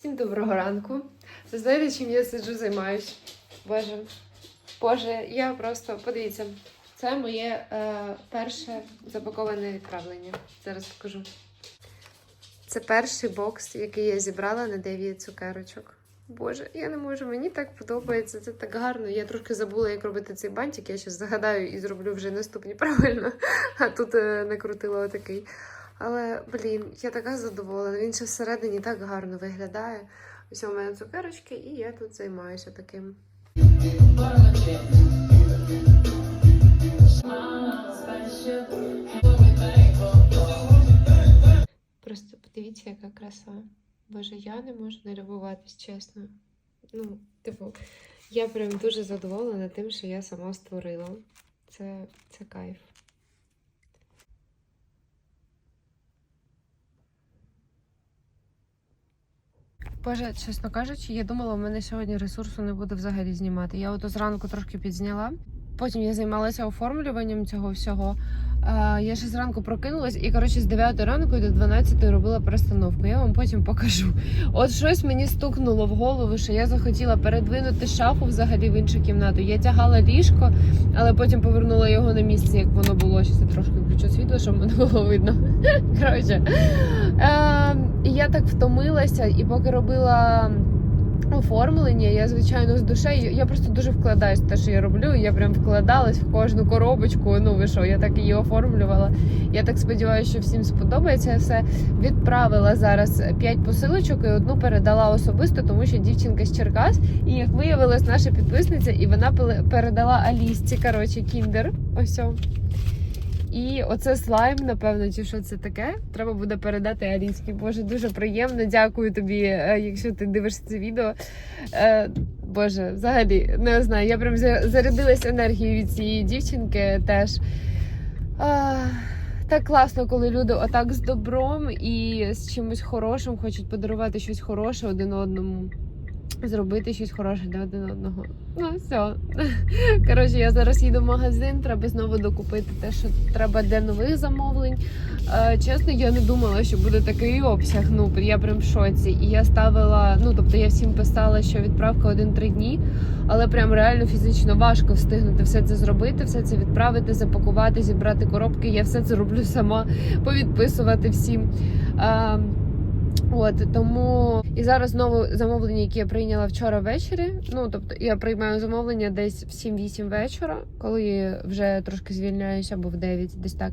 Всім доброго ранку. Ви знаєте, чим я сиджу, займаюсь? Боже, Боже, я просто подивіться, це моє е, перше запаковане відправлення. Зараз покажу. Це перший бокс, який я зібрала на 9 цукерочок. Боже, я не можу, мені так подобається, це так гарно. Я трошки забула, як робити цей бантик. Я зараз загадаю і зроблю вже наступні правильно. А тут е, накрутила отакий. Але, блін, я така задоволена. Він ще всередині так гарно виглядає. Ось у мене цукерочки, і я тут займаюся таким. Просто подивіться, яка краса. Боже, я не можу не любуватись, чесно. Ну, типу, я прям дуже задоволена тим, що я сама створила. Це, це кайф. Боже, чесно кажучи, я думала, у мене сьогодні ресурсу не буде взагалі знімати. Я ото зранку трошки підзняла. Потім я займалася оформлюванням цього всього. А, я ще зранку прокинулась і, коротше, з 9 ранку до 12 робила перестановку. Я вам потім покажу. От щось мені стукнуло в голову, що я захотіла передвинути шафу взагалі в іншу кімнату. Я тягала ліжко, але потім повернула його на місце, як воно було. Я трошки включу світло, щоб мене було видно. Коротше, е, я так втомилася, і поки робила оформлення, я звичайно з душею. Я просто дуже вкладаюсь в те, що я роблю. Я прям вкладалась в кожну коробочку. Ну ви що, я так її оформлювала. Я так сподіваюся, що всім сподобається. Все відправила зараз 5 посилочок і одну передала особисто, тому що дівчинка з Черкас. І як виявилось, наша підписниця, і вона передала Алісці. Коротше, кіндер. Ось. І оце слайм, напевно, чи що це таке. Треба буде передати Аліськи. Боже, дуже приємно. Дякую тобі, е, якщо ти дивишся це відео. Е, Боже, взагалі не знаю. Я прям за- зарядилась енергією від цієї дівчинки теж. Так класно, коли люди отак з добром і з чимось хорошим хочуть подарувати щось хороше один одному. Зробити щось хороше для один одного. Ну, все. Коротше, я зараз їду в магазин, треба знову докупити те, що треба для нових замовлень. Е, чесно, я не думала, що буде такий обсяг. Ну, я прям в шоці. І я ставила, ну тобто я всім писала, що відправка один-три дні, але прям реально фізично важко встигнути все це зробити, все це відправити, запакувати, зібрати коробки. Я все це роблю сама, повідписувати всім. От тому і зараз знову замовлення, які я прийняла вчора ввечері. Ну тобто я приймаю замовлення десь в 7-8 вечора, коли вже трошки звільняюся, або в 9, десь так.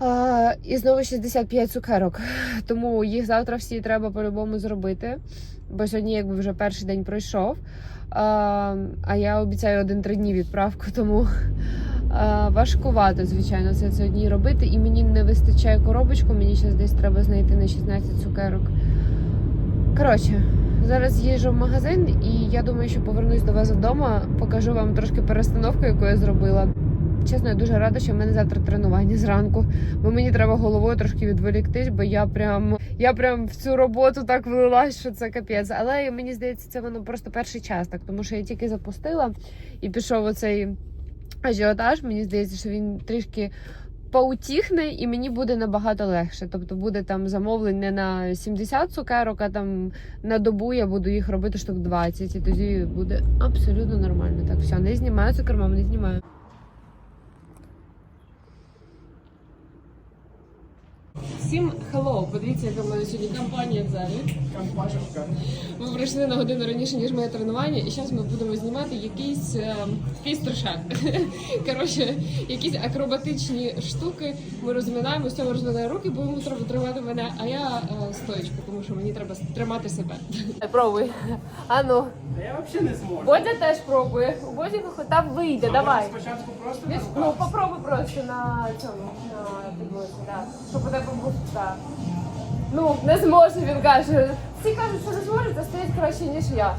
А, і знову 65 цукерок. Тому їх завтра всі треба по-любому зробити. Бо сьогодні, якби вже перший день пройшов. А, а я обіцяю один-три дні відправку, тому важкувато, звичайно, це сьогодні робити. І мені не вистачає коробочку, мені зараз десь треба знайти на 16 цукерок. Коротше, зараз їжджу в магазин, і я думаю, що повернусь до вас вдома, покажу вам трошки перестановку, яку я зробила. Чесно, я дуже рада, що в мене завтра тренування зранку, бо мені треба головою трошки відволіктись, бо я прям я прям в цю роботу так влилась, що це капець. Але мені здається, це воно просто перший час, так тому що я тільки запустила і пішов оцей ажіотаж. Мені здається, що він трішки поутіхне, і мені буде набагато легше. Тобто буде там замовлень не на 70 цукерок, а там на добу я буду їх робити штук 20, і тоді буде абсолютно нормально. Так, все, не знімаю цукер, мам, не знімаю. Всім hello! Подивіться, яка в мене сьогодні компанія в залі. Ми прийшли на годину раніше, ніж моє тренування, і зараз ми будемо знімати якийсь е, якийсь трешак. Коротше, якісь акробатичні штуки. Ми розминаємо, з цього розминає руки, бо йому треба тримати мене, а я е, тому що мені треба тримати себе. Пробуй. Ану. Та я взагалі не зможу. Бодя теж пробує. У Боді та вийде, давай. Спочатку просто Від- Ну, попробуй просто на цьому, на підлозі, так. Щоб у тебе був, так. Ну, не зможе, він каже. Всі кажуть, що не зможете, а стоять краще, ніж я.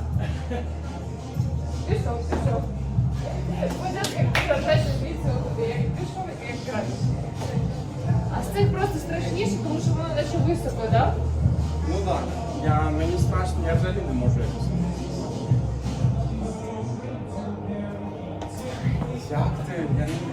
Пішов, пішов. А з просто страшніше, тому що воно наче високо, так? Да? Ну так. Я, мені страшно, я взагалі не можу якось. Як ти? Я не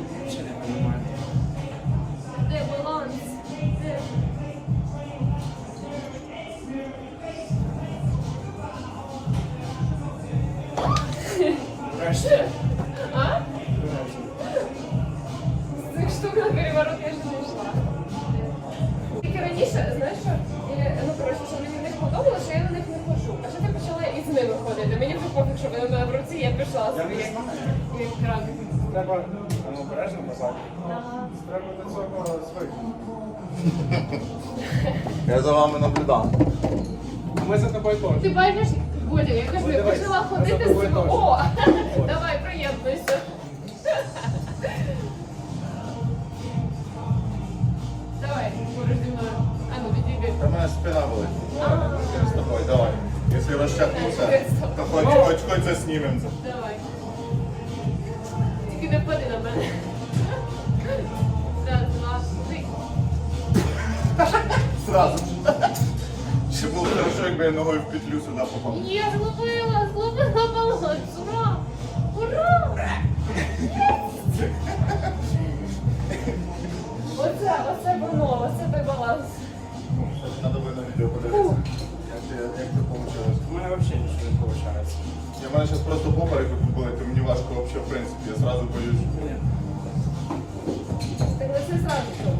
Я. Як крабик. Треба обережно казати. Треба до цього звикнути. Я за вами наблюдав. Ми за тобою теж. Ти бачиш, Бодя, я кажу, я почала ходити з цього. О, давай, приєднуйся. Давай, поруч зі мною. А ну, відійди. У мене спина болить. Я з тобою, давай. Якщо розчахнувся, то хоч, хоч, хоч заснімемо це. Давай. Не впади на мене. Сразу. Ще було хорошо, якби я ногою в петлю сюди попав. Є, зловила, зловила баланс. Ура! Ура! Оце, оце воно, оце той баланс. Треба буде на відео подивитися. Це, як це вийшло. У мене взагалі нічого не виходить. Я в мене зараз просто поперек болить, і мені важко взагалі, в принципі. Я сразу боюсь. Ні. Так це зразу.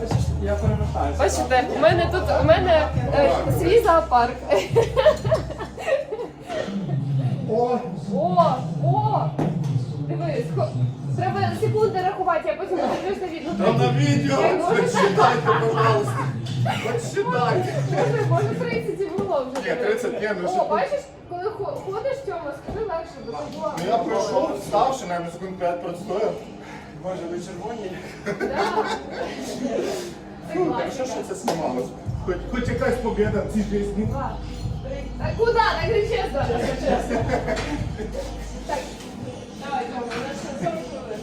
Бачиш, я перевертаюся. Бачите, у мене тут у мене е, свій зоопарк. О! О, о! Дивись, хо- треба секунди рахувати, я потім подивлюсь на відео. Там на відео! Я можу- Пожалуйста. Може, може 30 і було вже. Ні, 30 ні, ну, О, бачиш, коли хо- ходиш, Тьома, скажи легше, бо це було. Ну я пройшов, вставши, навіть секунд 5 простояв. Боже, ви червоні. Да. Це Хорошо, класика. що це знімалось. Хоч, хоч якась побіда в цій пісні. Два, три. Так куди? Так не чесно. Так, давай, Тьома, у нас ще 40 хвилин.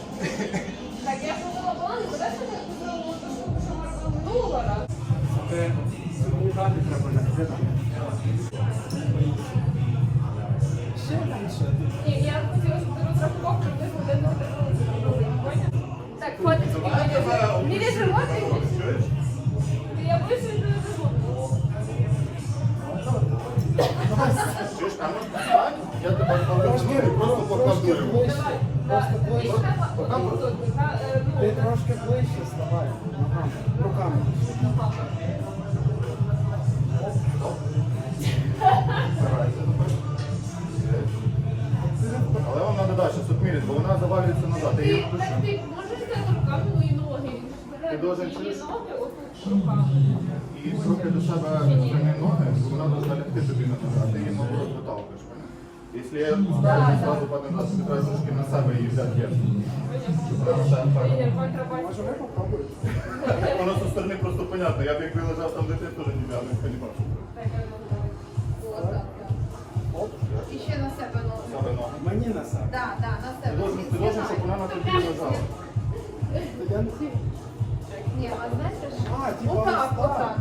Так, я зробила план, куди ще так зробила що ми робили минулого разу? Це мені далі треба не казати. Ще менше. Ні, я хотіла, щоб ти розрахував приблизно де ми це робили. Поняв? Так, хватить. Мірі животик? Чуєш? Я більше не живу. Чуєш, а ну встань, я тебе поверну і просто покладу його. Давай. Да. Тобі ж треба отут, тут, та, е, ну, Ти трошки ближче ставай. Бере Ти должен ноги отут руками. І трохи до себе прямі ноги, вона буде лягти тобі на ногу, а ти її наоборот виталкуєш. Якщо я зразу падаю назад, тобі треба трошки на себе її взяти. є. Тренер, контрабас. Може ви попробуєте? Воно зі сторони просто понятно. Я б якби лежав там, де ти теж не взяв, не. Так, так, так. Оп. І ще на себе ноги. Себе ноги. Мені на себе. Да, да, на Ти себе. должен, ти должен, щоб вона на тобі лежала. Ні, а знаєш, що? А, типа Отак, отак,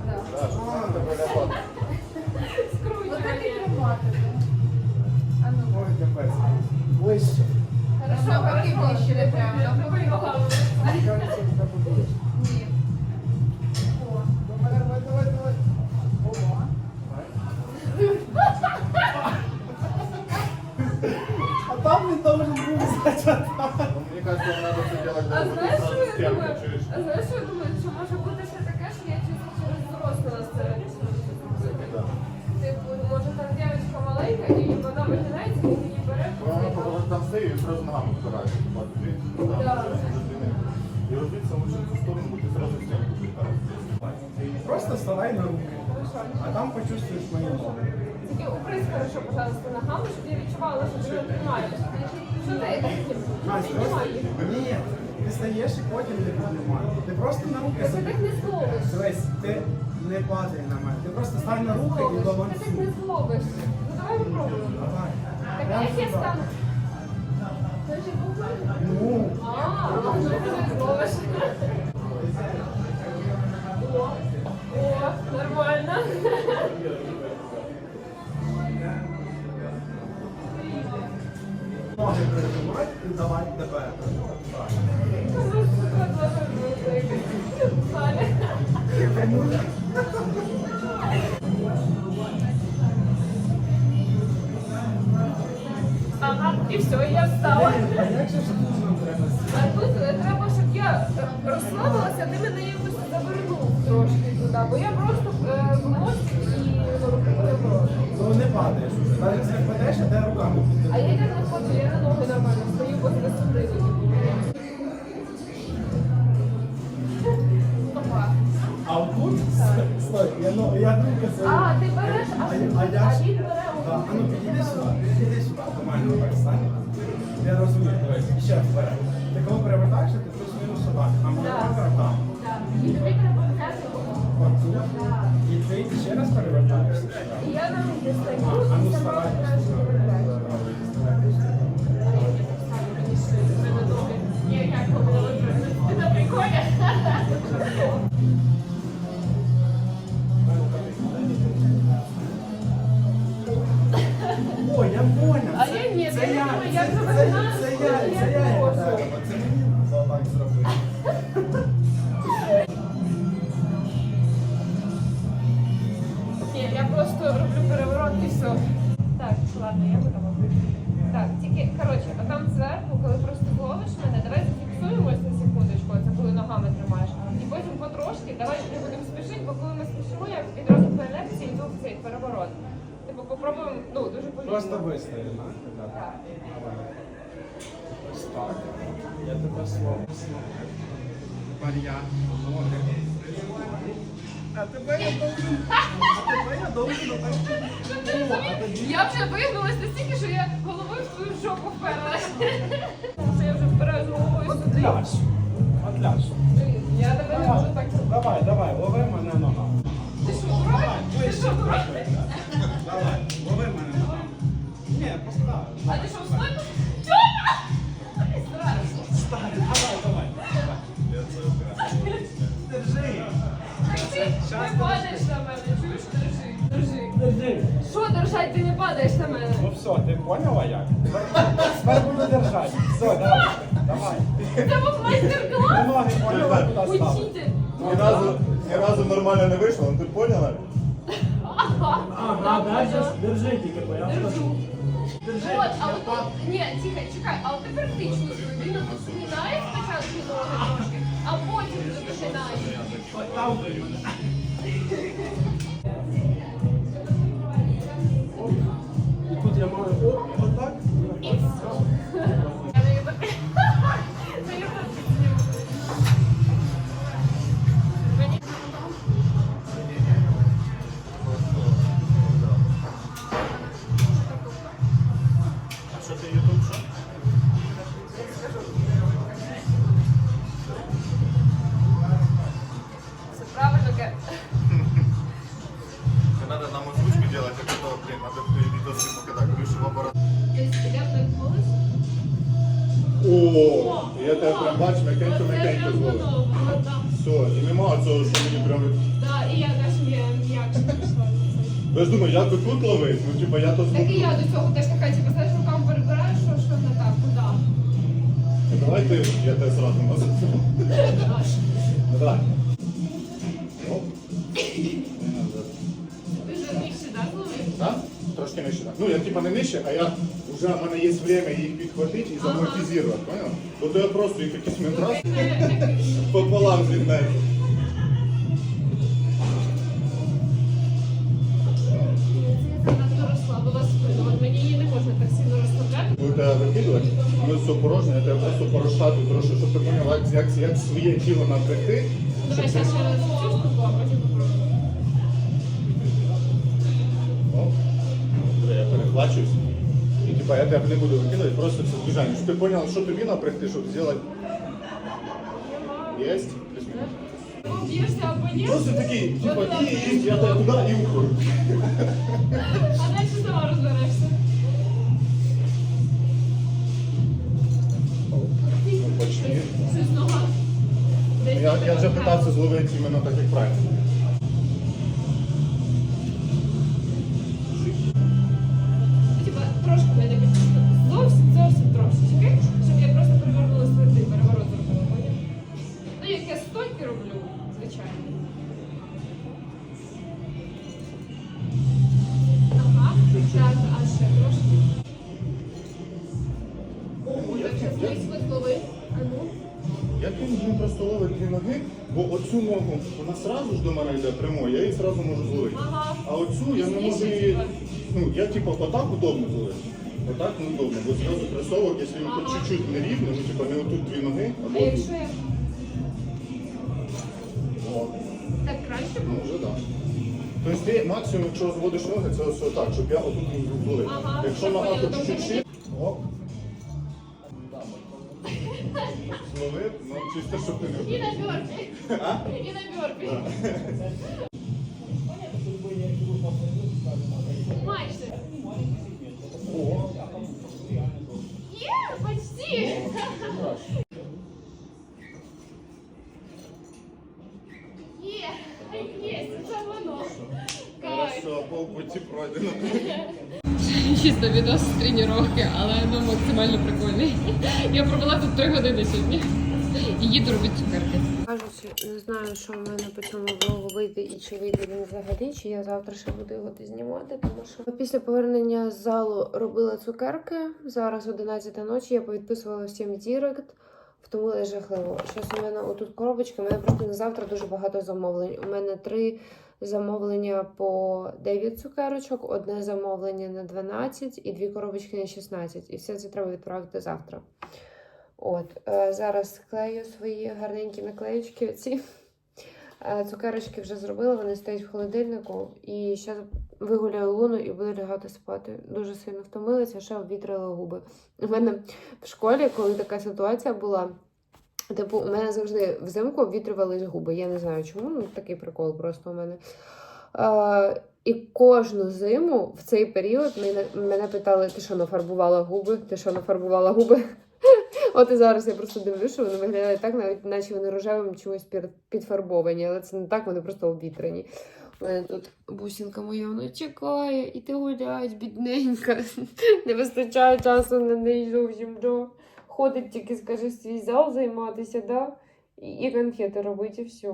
Просто вставай на руки. А там почувствуєш мої ноги. Тільки укрись хорошо, пожалуйста, ногами, щоб я відчувала, що ти не тримаєш. Що ти таким? Настя, Піднімай їх. Ні, ти стаєш і потім не піднімаєш. Ти просто на руки Ти собі. так не зловиш. Дивись, ти не падай на мене. Ти просто стань на руки і Ти так балансуй. не зловиш. Ну давай попробуємо. Давай. Так як я стану? Значить, буквально. Ну, А, ну ти не зловиш. Ноги прижимай і давай тебе. Ага, і все, я встала. А тут треба А тут е, треба, щоб я е, розслабилася, ти мене якось завернув трошки туди, бо я просто е, в мозку і руки перебросила. Ну не падаєш уже. Навіть якщо впадеш, а де руками. А я не ходжу, я, ну, я думка це... А, ти береш, а, А а я а ж- він бере Да, а ну підійди сюди, підійди сюди, нормально так стань. Я розумію, дивись, ще раз бере. Ти коли перевертаєшся, ти плюс-мінус сюди, а може Да. там. І тобі треба взяти От тут. І ти ще раз перевертаєшся сюди. І я на руки стою, А ну і сама вставай. Типу, ну, дуже повільно. Просто вистоїть, так? Так. Ось так. Я тебе слово слухаю. Тепер я ноги. А тебе я должен. А тебе я должен. О, а тоді. Я вже вигнулась настільки, що я головою в свою жопу вперлась. Це я вже впираюсь головою От сюди. ляж. От ляж. Я тебе не можу Що держать, ти не падаєш на мене? Ну все, ти поняла як? Тепер буду держати. Все, давай. Давай. Це був майстер-клас? Ти ноги поняла, куди ставити? Учитель. Ні разу, ні разу нормально не вийшло, ну ти поняла? Ага. Ага, держиш, держи тільки, бо я Держу. Держи. От, а от тут, ні, тихо, чекай, а от тепер ти чувствуй, він тут згинає спочатку ноги трошки, а потім вже починає. Там. О, я тебе прям бачу, м'якенько, м'якенько зловив. Все, і нема цього, що мені прям... Так, і я теж м'якше прийшла. Ви ж думаю, як би тут ловить? Ну, типа, я то Так і я до цього теж така, типу, знаєш, руками перебираєш, що, що не так, куди? Давайте Давай ти, я тебе сразу назад. Ну, давай. Трошки нижче. Ну, я типа не нижче, а я вже в мене є время їх підхватити і замортизувати, понял? То то я просто їх якийсь момент раз пополам розслабляти. Коли тебе викидувати, ну все порожнє, я тебе просто пороштатую трошки, щоб ти поняла, як, як, як своє тіло напрягти. Давай ще ще раз типа я тебе не буду викидати, просто це движення. Щоб ти поняла, що тобі напрягти, щоб зробити. Єсть. Плюс-мінус. Ну, або Просто такий, типа, і, і я тебе туди і уходжу. а далі сама розберешся. Ну, почти. Нога. Я, я вже так. питався зловити іменно так, як правильно. Звичайно. Ага, так, а ще трошки. О, так ще близько злови. А. Як він, блін, просто ловить дві ноги, бо оцю ногу вона сразу ж до мене йде прямою, я її сразу можу зловити. А оцю я не можу її. Ну, я типу отак удобно зловити. Отак неудобно, бо зразу кросовок, якщо він хоч чуть-чуть не ну типу не отут дві ноги, А якщо я Ти максимум, якщо зводиш ноги, це ось так, щоб я отут не були. Ага, Якщо нога то чуть-чуть тобто оп. Зловив, ну чисто, щоб ти не І на бьорки. І на бёрпі. Чисто відос з тренування, але ну максимально прикольний. Я провела тут три години сьогодні. І їду робити цукерки. Кажучи, не знаю, що в мене по цьому влогу вийде і чи вийде він взагалі, чи я завтра ще буду його знімати, тому що після повернення з залу робила цукерки. Зараз 11 ночі, я повідписувала всім дірект. Втомилась жахливо. Щось у мене отут коробочка, у мене просто на завтра дуже багато замовлень. У мене три замовлення по 9 цукерочок, одне замовлення на 12 і дві коробочки на 16. І все це треба відправити завтра. От, е, зараз склею свої гарненькі наклеючки. Ці Е, цукерочки вже зробила, вони стоять в холодильнику. І зараз вигуляю луну і буду лягати спати. Дуже сильно втомилася, ще обвітрила губи. У мене в школі, коли така ситуація була. Типу, у мене завжди взимку обвітрювались губи. Я не знаю чому, ну такий прикол просто у мене. Е, і кожну зиму в цей період мене, мене питали: ти що нафарбувала губи? Ти що нафарбувала губи? От і зараз я просто дивлюся, що вони виглядають так, навіть наче вони рожевим чимось підфарбовані, але це не так, вони просто обвітрені. У мене тут бусинка моя вона чекає, і ти гуляєш, бідненька. Не вистачає часу на неї зовсім. Да. Ходить тільки, скаже, свій зал займатися, да? і, конфети робити, і все.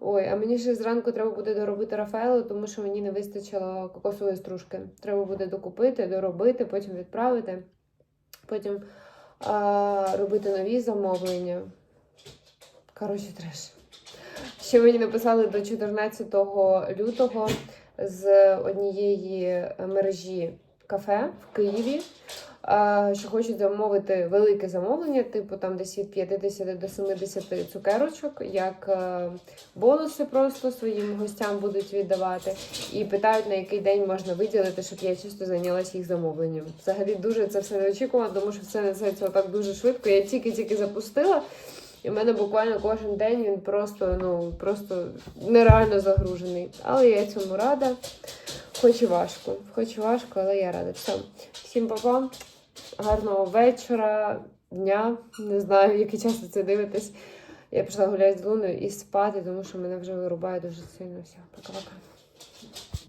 Ой, а мені ще зранку треба буде доробити Рафаелу, тому що мені не вистачило кокосової стружки. Треба буде докупити, доробити, потім відправити. Потім а, робити нові замовлення. Коротше, треш. Ще мені написали до 14 лютого з однієї мережі кафе в Києві, що хочуть замовити велике замовлення, типу там десь від 50 до 70 цукерочок, як е, бонуси просто своїм гостям будуть віддавати. І питають, на який день можна виділити, щоб я чисто зайнялася їх замовленням. Взагалі дуже це все неочікувано, тому що все несеться отак дуже швидко. Я тільки-тільки запустила. І в мене буквально кожен день він просто, ну, просто нереально загружений. Але я цьому рада. Хоч і важко, хоч і важко, але я рада. Все. Всім па-па. Гарного вечора, дня. Не знаю, в який час це дивитесь. Я пішла гуляти з Луною і спати, тому що мене вже вирубає дуже сильно. Все, пока-пока.